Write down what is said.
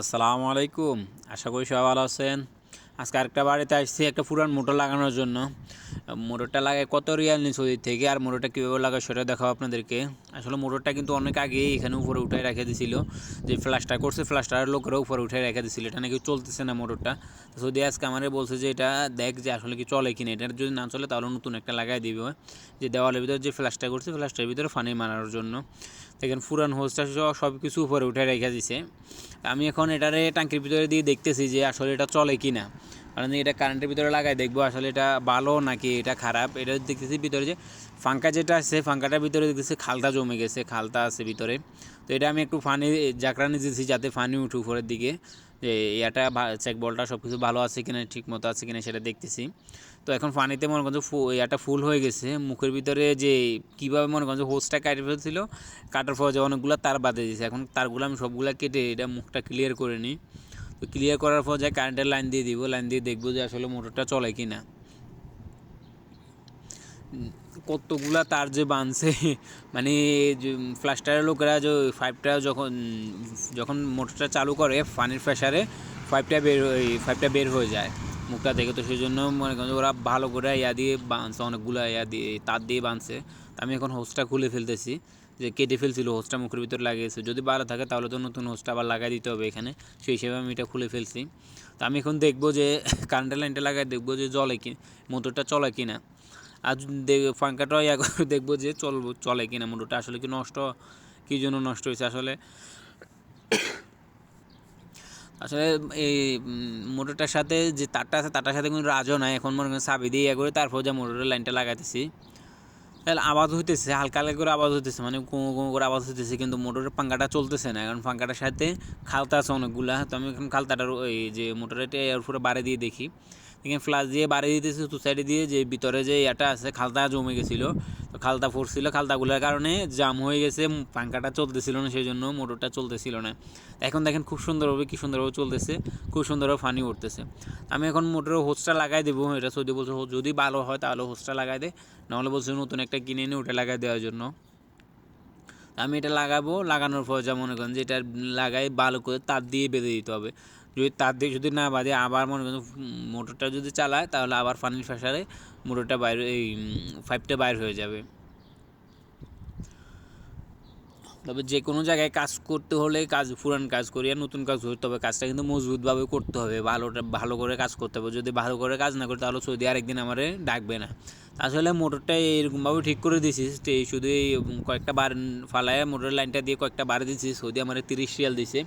আসসালামু আলাইকুম। আশা করি সবাই ভালো আছেন। আজকে আরেকটা বাড়িতে আসছি, একটা পুরান মোটর লাগানোর জন্য। মোটরটা লাগায় কত রিয়াল নিচ ওদিক থেকে, আর মোটরটা কীভাবে লাগায় সেটা দেখাবো আপনাদেরকে। আসলে মোটরটা কিন্তু অনেক আগেই এখানে উপরে উঠে রেখে দিছিল। যে ফ্লাশটা করছে ফ্লাশটার লোকেরা উপরে উঠে রেখে দিছিল। এটা নাকি চলতেছে না মোটরটা। যদি আজকে আমারে বলছে যে এটা দেখ যে আসলে কি চলে কিনা, এটা যদি না চলে তাহলে নতুন একটা লাগাই দিবে। যে দেওয়ালের ভিতরে যে ফ্লাশটা করছে ফ্লাশটার ভিতরে ফানি মারার জন্য। দেখেন পুরান হোসটা সব কিছু উপরে উঠে রেখে দিছে। আমি এখন এটারে ট্যাঙ্কির ভিতরে দিয়ে দেখতেছি যে আসলে এটা চলে কি না কারণ এটা কারেন্টের ভিতরে লাগাই, দেখব আসলে এটা ভালো নাকি এটা খারাপ। এটা দেখতেছি ভিতরে যে ফাঙ্কা যেটা আছে, ফাঙ্কাটার ভিতরে দেখতেছি খালটা জমে গেছে, খালটা আছে ভিতরে। তো এটা আমি একটু ফানি জাকরানি দিয়েছি যাতে ফানি উঠে উপরের দিকে। যে এটা চেক বলটা সব কিছু ভালো আছে কিনা ঠিক মতো আছে কিনা সেটা দেখতেছি। তো এখন পানিতে মনে করছে এটা ফুল হয়ে গেছে। মুখের ভিতরে যে কীভাবে মনে করছে হোসটা কাটে ফেলছিল, কাটার পর যে অনেকগুলো তার বাদে দিয়েছে এখন তারগুলো আমি সবগুলো কেটে এটা মুখটা ক্লিয়ার করে নিই। তো ক্লিয়ার করার পর যায় কারেন্টের লাইন দিয়ে দিব লাইন দিয়ে দেখব যে আসলে মোটরটা চলে কি না কতগুলা তার যে বানছে মানে ফ্লাস্টারের লোকেরা যে পাইপটা যখন যখন মোটরটা চালু করে পানির প্রেশারে পাইপটা বের পাইপটা বের হয়ে যায়। মুখটা দেখে তো সেই জন্য মনে করেন ওরা ভালো করে ইয়া দিয়ে বাঁধছে অনেকগুলো ইয়া দিয়ে, তার দিয়ে বাঁধছে আমি এখন হোসটা খুলে ফেলতেছি যে কেটে ফেলছিল হোসটা মুখের ভিতরে লাগিয়েছে। যদি ভালো থাকে তাহলে তো নতুন হোসটা আবার লাগাই দিতে হবে এখানে। সেই হিসেবে আমি এটা খুলে ফেলছি। তো আমি এখন দেখব যে কারেন্টের লাইনটা লাগাই, দেখব যে জলে কি মোটরটা চলে কি না আর পাঙ্কাটা ইয়া করে দেখব যে চলবো চলে কিনা। মোটরটা আসলে কি নষ্ট? কী জন্য নষ্ট হয়েছে আসলে? আসলে এই মোটরটার সাথে যে তারটা আছে, তারটার সাথে কোনো রাজও নাই। এখন মনে করেন চাবি দিয়ে ইয়ে করে তারপর যে মোটরের লাইনটা লাগাইতেছি। আওয়াজ হইতেছে, হালকা হালকা করে আওয়াজ হইতেছে মানে কুঁয়ো কুঁয়ো করে আওয়াজ হইতেছে, কিন্তু মোটরের পাঙ্কাটা চলতেছে না, কারণ পাঙ্কাটার সাথে খালতা আছে অনেকগুলা, তো আমি এখন খালতাটার ওই যে মোটরের এর উপরে বাড়ি দিয়ে দেখি। এখানে ফ্লাশ দিয়ে বাড়ি দিতেছে দু সাইডে দিয়ে যে ভিতরে যে এটা আছে খালতা জমে গেছিল। তো খালতা ফুটছিল খালতাগুলোর কারণে জাম হয়ে গেছে পাঙ্কাটা চলতেছিল না সেই জন্য মোটরটা চলতেছিল না। এখন দেখেন খুব সুন্দরভাবে কী সুন্দরভাবে চলতেছে, খুব সুন্দরভাবে ফানি উঠতেছে। আমি এখন মোটরের হোসটা লাগাই দেবো, এটা সৌদি বলছে যদি ভালো হয় তাহলে হোসটা লাগাই দে, নাহলে বলছে নতুন একটা কিনে এনে ওটা লাগাই দেওয়ার জন্য। আমি এটা লাগাবো, লাগানোর পর যা মনে করেন যে এটা লাগাই ভালো করে তার দিয়ে বেঁধে দিতে হবে। যদি তার দিয়ে যদি না বাঁধে আবার মনে করেন মোটরটা যদি চালায়, তাহলে আবার পানির ফ্যাসারে মোটরটা বাইরে, এই পাইপটা বাইর হয়ে যাবে। তবে যে কোনো জায়গায় কাজ করতে হলে কাজ, পুরান কাজ করি আর নতুন কাজ করতে হবে কাজটা কিন্তু মজবুতভাবে করতে হবে, ভালোটা, ভালো করে কাজ করতে হবে। যদি ভালো করে কাজ না করি, তাহলে সৌদি আরেকদিন আমার ডাকবে না। আসলে মোটরটা এরকমভাবে ঠিক করে দিছিস শুধু এই কয়েকটা বার ফালায় মোটরের লাইনটা দিয়ে কয়েকটা বার দিয়েছি সৌদি আমার তিরিশ রিয়াল দিছে।